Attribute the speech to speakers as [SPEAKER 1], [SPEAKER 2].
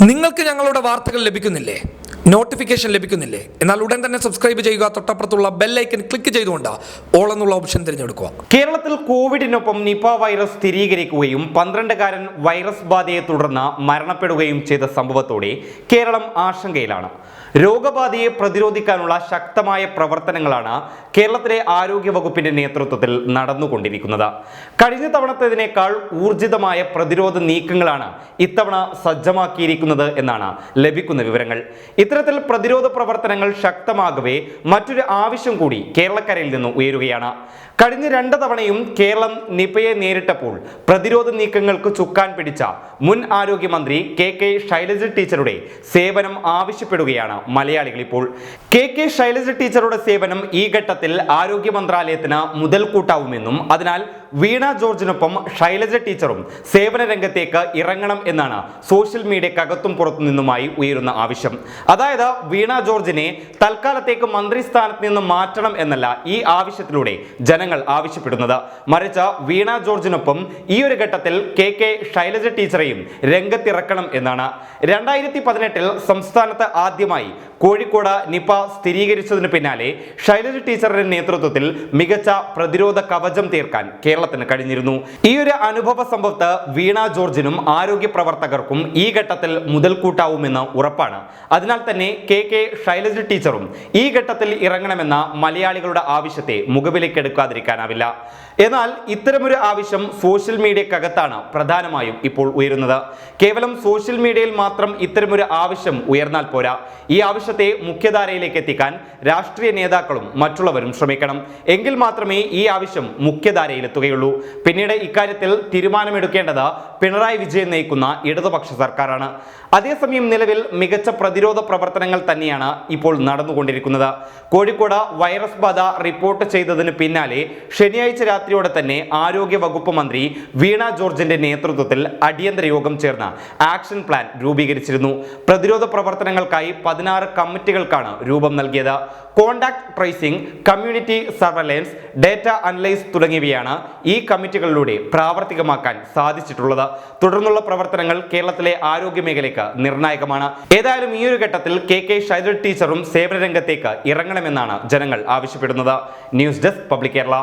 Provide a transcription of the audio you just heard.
[SPEAKER 1] നിങ്ങൾക്ക് ഞങ്ങളുടെ വാർത്തകൾ ലഭിക്കുന്നില്ലേ? നോട്ടിഫിക്കേഷൻ ലഭിക്കുന്നില്ലേ? എന്നാൽ ഉടൻ തന്നെ സബ്സ്ക്രൈബ് ചെയ്യുക. തൊട്ടപ്പുറത്തുള്ള ബെല്ലൈക്കൻ ക്ലിക്ക് ചെയ്തുകൊണ്ട് ഓൾ എന്നുള്ള ഓപ്ഷൻ തിരഞ്ഞെടുക്കുക.
[SPEAKER 2] കേരളത്തിൽ കോവിഡിനൊപ്പം നിപ വൈറസ് സ്ഥിരീകരിക്കുകയും പന്ത്രണ്ടുകാരൻ വൈറസ് ബാധയെ തുടർന്ന് മരണപ്പെടുകയും ചെയ്ത സംഭവത്തോടെ കേരളം ആശങ്കയിലാണ്. രോഗബാധയെ പ്രതിരോധിക്കാനുള്ള ശക്തമായ പ്രവർത്തനങ്ങളാണ് കേരളത്തിലെ ആരോഗ്യ വകുപ്പിന്റെ നേതൃത്വത്തിൽ നടന്നുകൊണ്ടിരിക്കുന്നത്. കഴിഞ്ഞ തവണത്തേതിനേക്കാൾ ഊർജിതമായ പ്രതിരോധ നീക്കങ്ങളാണ് ഇത്തവണ സജ്ജമാക്കിയിരിക്കുന്നത് എന്നാണ് ലഭിക്കുന്ന വിവരങ്ങൾ. ഇത്തരത്തിൽ പ്രതിരോധ പ്രവർത്തനങ്ങൾ ശക്തമാകവേ മറ്റൊരു ആവശ്യം കൂടി കേരളക്കരയിൽ നിന്ന് ഉയരുകയാണ്. കഴിഞ്ഞ രണ്ട് തവണയും കേരളം നിപയെ നേരിട്ടപ്പോൾ പ്രതിരോധ നീക്കങ്ങൾക്ക് ചുക്കാൻ പിടിച്ച മുൻ ആരോഗ്യമന്ത്രി കെ കെ ശൈലജ ടീച്ചറുടെ സേവനം ആവശ്യപ്പെടുകയാണ്. മലയാളികൾ ഇപ്പോൾ. കെ കെ ശൈലജ ടീച്ചറുടെ സേവനം ഈ ഘട്ടത്തിൽ ആരോഗ്യ മന്ത്രാലയത്തിന് മുതൽക്കൂട്ടാവുമെന്നും അതിനാൽ വീണ ജോർജിനൊപ്പം ശൈലജ ടീച്ചറും സേവന രംഗത്തേക്ക് ഇറങ്ങണം എന്നാണ് സോഷ്യൽ മീഡിയക്കകത്തും പുറത്തു നിന്നുമായി ഉയരുന്ന ആവശ്യം. അതായത് വീണ ജോർജിനെ തൽക്കാലത്തേക്ക് മന്ത്രിസ്ഥാനത്ത് നിന്ന് മാറ്റണം എന്നല്ല ഈ ആവശ്യത്തിലൂടെ ജനങ്ങൾ ആവശ്യപ്പെടുന്നത്. മറിച്ച് വീണ ജോർജിനൊപ്പം ഈ ഒരു ഘട്ടത്തിൽ കെ കെ ശൈലജ ടീച്ചറെയും രംഗത്തിറക്കണം എന്നാണ്. രണ്ടായിരത്തി പതിനെട്ടിൽ സംസ്ഥാനത്ത് ആദ്യമായി കോഴിക്കോട് നിപ സ്ഥിരീകരിച്ചതിന് പിന്നാലെ ശൈലജ ടീച്ചറുടെ നേതൃത്വത്തിൽ മികച്ച പ്രതിരോധ കവചം തീർക്കാൻ കേരളത്തിന് കഴിഞ്ഞിരുന്നു. ഈ ഒരു അനുഭവ സംഭവത്ത് വീണ ജോർജിനും ആരോഗ്യ പ്രവർത്തകർക്കും ഈ ഘട്ടത്തിൽ മുതൽക്കൂട്ടാവുമെന്ന് ഉറപ്പാണ്. അതിനാൽ തന്നെ കെ കെ ശൈലജ ടീച്ചറും ഈ ഘട്ടത്തിൽ ഇറങ്ങണമെന്ന മലയാളികളുടെ ആവശ്യത്തെ മുഖവിലേക്ക് എടുക്കാതിരിക്കാനാവില്ല. എന്നാൽ ഇത്തരമൊരു ആവശ്യം സോഷ്യൽ മീഡിയക്കകത്താണ് പ്രധാനമായും ഇപ്പോൾ ഉയരുന്നത്. കേവലം സോഷ്യൽ മീഡിയയിൽ മാത്രം ഇത്തരമൊരു ആവശ്യം ഉയർന്നാൽ പോരാ. ഈ ആവശ്യത്തെ മുഖ്യധാരയിലേക്ക് എത്തിക്കാൻ രാഷ്ട്രീയ നേതാക്കളും മറ്റുള്ളവരും ശ്രമിക്കണം. എങ്കിൽ മാത്രമേ ഈ ആവശ്യം മുഖ്യധാരയിലെത്തുകയുള്ളൂ. പിന്നീട് ഇക്കാര്യത്തിൽ തീരുമാനമെടുക്കേണ്ടത് പിണറായി വിജയൻ നയിക്കുന്ന ഇടതുപക്ഷ സർക്കാരാണ്. അതേസമയം നിലവിൽ മികച്ച പ്രതിരോധ പ്രവർത്തനങ്ങൾ തന്നെയാണ് ഇപ്പോൾ നടന്നുകൊണ്ടിരിക്കുന്നത്. കോഴിക്കോട് വൈറസ് ബാധ റിപ്പോർട്ട് ചെയ്തതിന് പിന്നാലെ ശനിയാഴ്ച രാത്രിയോടെ തന്നെ ആരോഗ്യ വകുപ്പ് മന്ത്രി വീണ ജോർജിന്റെ നേതൃത്വത്തിൽ അടിയന്തര യോഗം ചേർന്ന് ആക്ഷൻ പ്ലാൻ രൂപീകരിച്ചിരുന്നു. പ്രതിരോധ പ്രവർത്തനങ്ങൾക്കായി പതിനാറ് കമ്മിറ്റികൾക്കാണ് രൂപം നൽകിയത്. Contact tracing community surveillance data analyse തുടങ്ങിയവയാണ് ഈ കമ്മിറ്റികളിലൂടെ പ്രാവർത്തികമാക്കാൻ സാധിച്ചിട്ടുള്ളത്. തുടർന്നുള്ള പ്രവർത്തനങ്ങൾ കേരളത്തിലെ ആരോഗ്യ മേഖലയ്ക്ക് നിർണായകമാണ്. ഏതായാലും ഈ ഒരു ഘട്ടത്തിൽ കെ കെ ടീച്ചറും സേവന രംഗത്തേക്ക് ഇറങ്ങണമെന്നാണ് ജനങ്ങൾ ആവശ്യപ്പെടുന്നത്. News desk public Kerala.